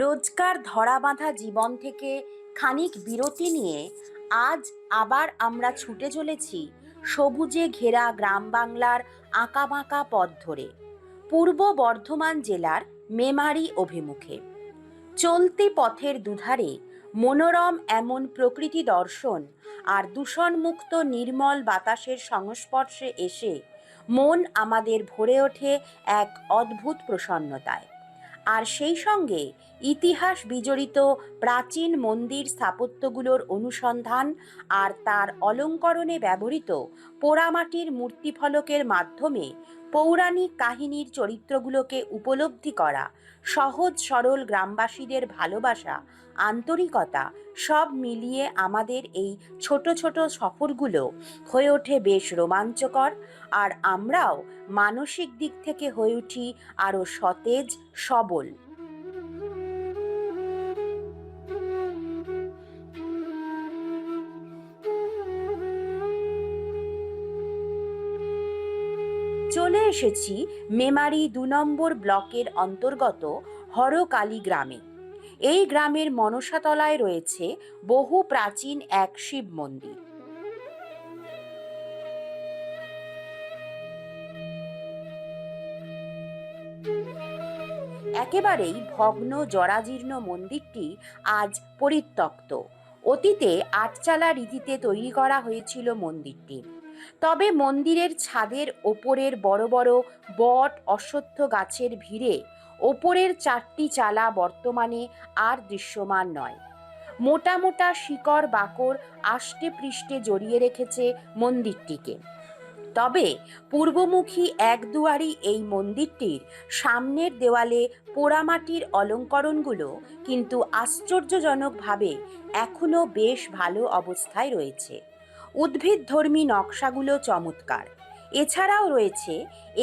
রোজকার ধরাবাঁধা জীবন থেকে খানিক বিরতি নিয়ে আজ আবার আমরা ছুটে চলেছি সবুজে ঘেরা গ্রাম বাংলার আঁকাবাঁকা পথ ধরে, পূর্ব বর্ধমান জেলার মেমারি অভিমুখে। চলতি পথের দুধারে মনোরম এমন প্রকৃতি দর্শন আর দূষণমুক্ত নির্মল বাতাসের সংস্পর্শে এসে মন আমাদের ভরে ওঠে এক অদ্ভুত প্রসন্নতায়। আর সেই সঙ্গে ইতিহাস বিজড়িত প্রাচীন মন্দির স্থাপত্যগুলোর অনুসন্ধান আর তার অলঙ্করণে ব্যবহৃত পোড়ামাটির মূর্তিফলকের মাধ্যমে পৌরাণিক কাহিনীর চরিত্রগুলোকে উপলব্ধি করা, সহজ সরল গ্রামবাসীদের ভালোবাসা, আন্তরিকতা সব মিলিয়ে আমাদের এই ছোট ছোট সফরগুলো হয়ে ওঠে বেশ রোমাঞ্চকর। আর আমরাও মানসিক দিক থেকে হয়ে উঠি আরও সতেজ, সবল। চলে এসেছি মেমারি দু নম্বর ব্লকের অন্তর্গত হরকালী গ্রামে। এই গ্রামের মনসাতলায় রয়েছে বহু প্রাচীন এক শিব মন্দির। একেবারেই ভগ্ন জরাজীর্ণ মন্দিরটি আজ পরিত্যক্ত। অতীতে আটচালা রীতিতে তৈরি করা হয়েছিল মন্দিরটি। তবে মন্দিরের ছাদের ওপরের বড় বড় বট অশ্বত্থ গাছের ভিড়ে ওপরের চারটি চালা বর্তমানে আর দৃশ্যমান নয়। মোটা মোটা শিকড় বাকড় আষ্টে পৃষ্ঠে জড়িয়ে রেখেছে মন্দিরটিকে। তবে পূর্বমুখী এক দুয়ারি এই মন্দিরটির সামনের দেওয়ালে পোড়ামাটির অলঙ্করণগুলো কিন্তু আশ্চর্যজনকভাবে এখনও বেশ ভালো অবস্থায় রয়েছে। উদ্ভিদধর্মী নকশাগুলো চমৎকার। এছাড়াও রয়েছে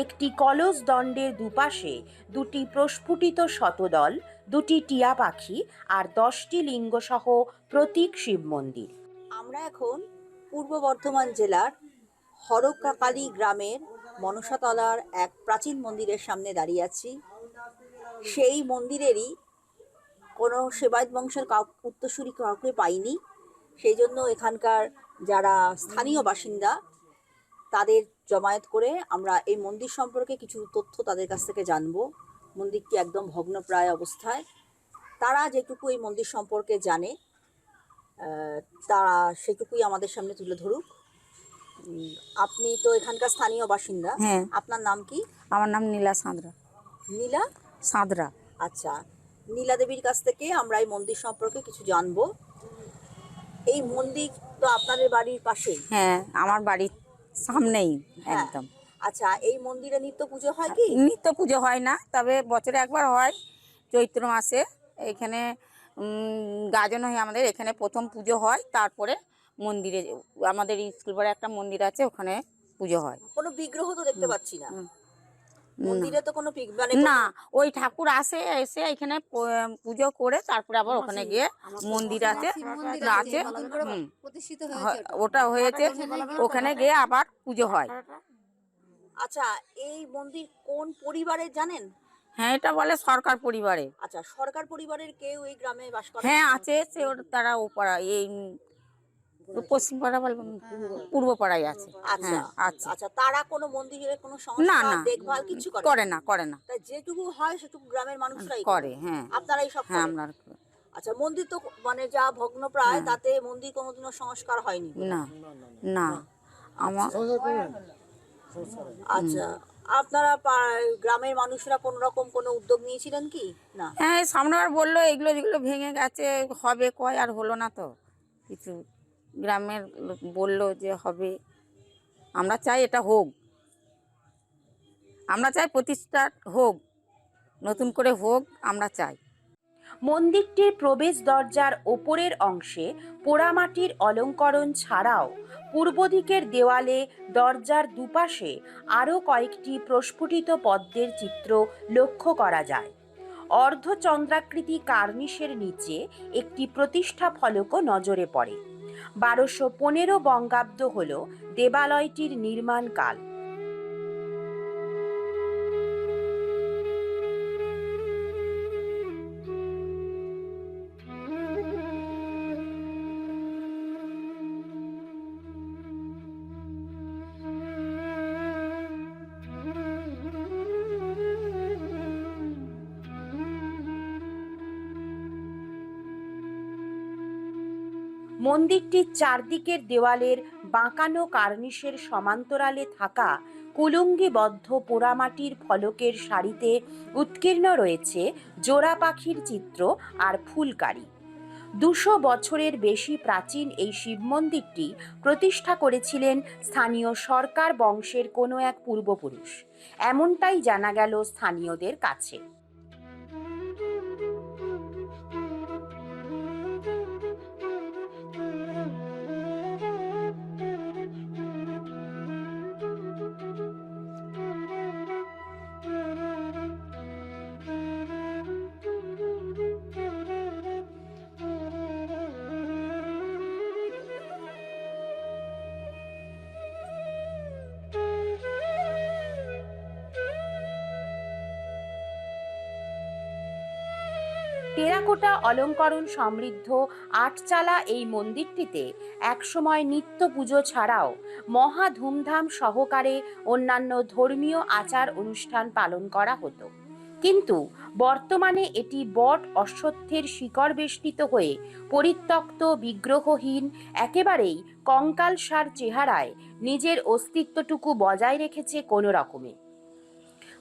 একটি কলস দণ্ডের দুপাশে দুটি প্রস্ফুটিত শতদল, দুটি টিয়া পাখি আর দশটি লিঙ্গসহ প্রতীক শিব মন্দির। আমরা এখন পূর্ব বর্ধমান জেলার হরকাকালী গ্রামের মনসাতলার এক প্রাচীন মন্দিরের সামনে দাঁড়িয়ে আছি। সেই মন্দিরেরই কোনো সেবায়ত বংশের কাউ উত্তরসূরি কাউকে পাইনি। সেই জন্য এখানকার যারা স্থানীয় বাসিন্দা তাদের জমায়েত করে আমরা এই মন্দির সম্পর্কে কিছু তথ্য তাদের কাছ থেকে জানব। মন্দিরটি একদম ভগ্নপ্রায় অবস্থায়? তারা যেটুকু এই মন্দির সম্পর্কে জানে তারা সেটুকুই আমাদের সামনে তুলে ধরুক। আপনি তো এখানকার স্থানীয় বাসিন্দা। হ্যাঁ। আপনার নাম কি? আমার নাম নীলা সাঁতরা। নীলা? সাঁতরা। আচ্ছা। নীলা দেবীর কাছ থেকে আমরা এই মন্দির সম্পর্কে কিছু জানব। এই মন্দির তো আপনাদের বাড়ির পাশেই? হ্যাঁ আমার বাড়ির সামনেই হ্যাঁ। একদম। আচ্ছা এই মন্দিরে নিত্য পুজো হয় কি? নিত্য পুজো হয় না তবে বছরে একবার হয় চৈত্র মাসে। এখানে গাজন হয় আমাদের এখানে প্রথম পুজো হয় তারপরে মন্দিরে আমাদের স্কুল পাড়ে একটা মন্দির আছে ওখানে পুজো হয়। কোনো বিগ্রহ তো দেখতে পাচ্ছি না। মন্দিরে তো কোনো মানে না ওই ঠাকুর আসে এসে এখানে পুজো করে তারপরে আবার ওখানে গিয়ে মন্দির আছে। আছে ওটা হয়েছে ওখানে গিয়ে আবার পুজো হয়। আচ্ছা এই মন্দির কোন পরিবারের জানেন? হ্যাঁ এটা বলে সরকার পরিবারে। আচ্ছা সরকার পরিবারের কেউ এই গ্রামে বাস করে? হ্যাঁ আছে সে তারা ও পাড়া এই পশ্চিম পাড়া বলব পূর্ব পাড়ায় আছে। আচ্ছা হ্যাঁ আছে। আচ্ছা তারা কোনো মন্দিরের কোনো না না। দেখভাল কিছু করে না? করে না তা যেটুকু হয় সেটুকু গ্রামের মানুষরাই করে হ্যাঁ। আপনারাই সব হ্যাঁ? আমরা আচ্ছা মন্দির তো মানে যা ভগ্ন প্রায় হ্যাঁ। তাতে মন্দির কোনোদিনও সংস্কার হয়নি? না না। আমার আচ্ছা আপনারা গ্রামের মানুষরা কোন রকম কোনো উদ্যোগ নিয়েছিলেন কি? না? হ্যাঁ এই সামনেবার বলল এগুলো যেগুলো ভেঙে গেছে হবে কয় আর হলো না তো? কিছু গ্রামের বলল যে হবে। আমরা চাই এটা হোক। আমরা চাই প্রতিষ্ঠা হোক। নতুন করে হোক, আমরা চাই। মন্দিরটির প্রবেশ দরজার ওপরের অংশে পোড়ামাটির অলঙ্করণ ছাড়াও পূর্ব দিকের দেওয়ালে দরজার দুপাশে আরও কয়েকটি প্রস্ফুটিত পদ্মের চিত্র লক্ষ্য করা যায়। অর্ধচন্দ্রাকৃতি কার্নিশের নিচে একটি প্রতিষ্ঠা ফলকও নজরে পড়ে। বারোশো পনেরো বঙ্গাব্দ হল দেবালয়টির নির্মাণকাল। মন্দিরটির চারদিকের দেওয়ালের বাঁকানো কার্নিশের সমান্তরালে থাকা কুলুঙ্গিবদ্ধ পোড়ামাটির ফলকের সারিতে উৎকীর্ণ রয়েছে জোড়া পাখির চিত্র আর ফুলকারি। দুশো বছরের বেশি প্রাচীন এই শিব মন্দিরটি প্রতিষ্ঠা করেছিলেন স্থানীয় সরকার বংশের কোনো এক পূর্বপুরুষ। এমনটাই জানা গেল স্থানীয়দের কাছে। টেরাকোটা অলঙ্করণ সমৃদ্ধ আটচালা এই মন্দিরটিতে একসময় নিত্য পুজো ছাড়াও মহা ধুমধাম সহকারে অন্যান্য ধর্মীয় আচার অনুষ্ঠান পালন করা হতো। কিন্তু বর্তমানে এটি বট অশ্বত্থের শিকড় বেষ্টিত হয়ে পরিত্যক্ত, বিগ্রহহীন, একেবারেই কঙ্কালসার চেহারায় নিজের অস্তিত্বটুকু বজায় রেখেছে কোনো রকমে।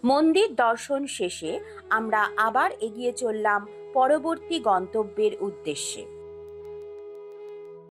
মন্দির দর্শন শেষে আমরা আবার এগিয়ে চললাম পরবর্তী গন্তব্যের উদ্দেশ্যে।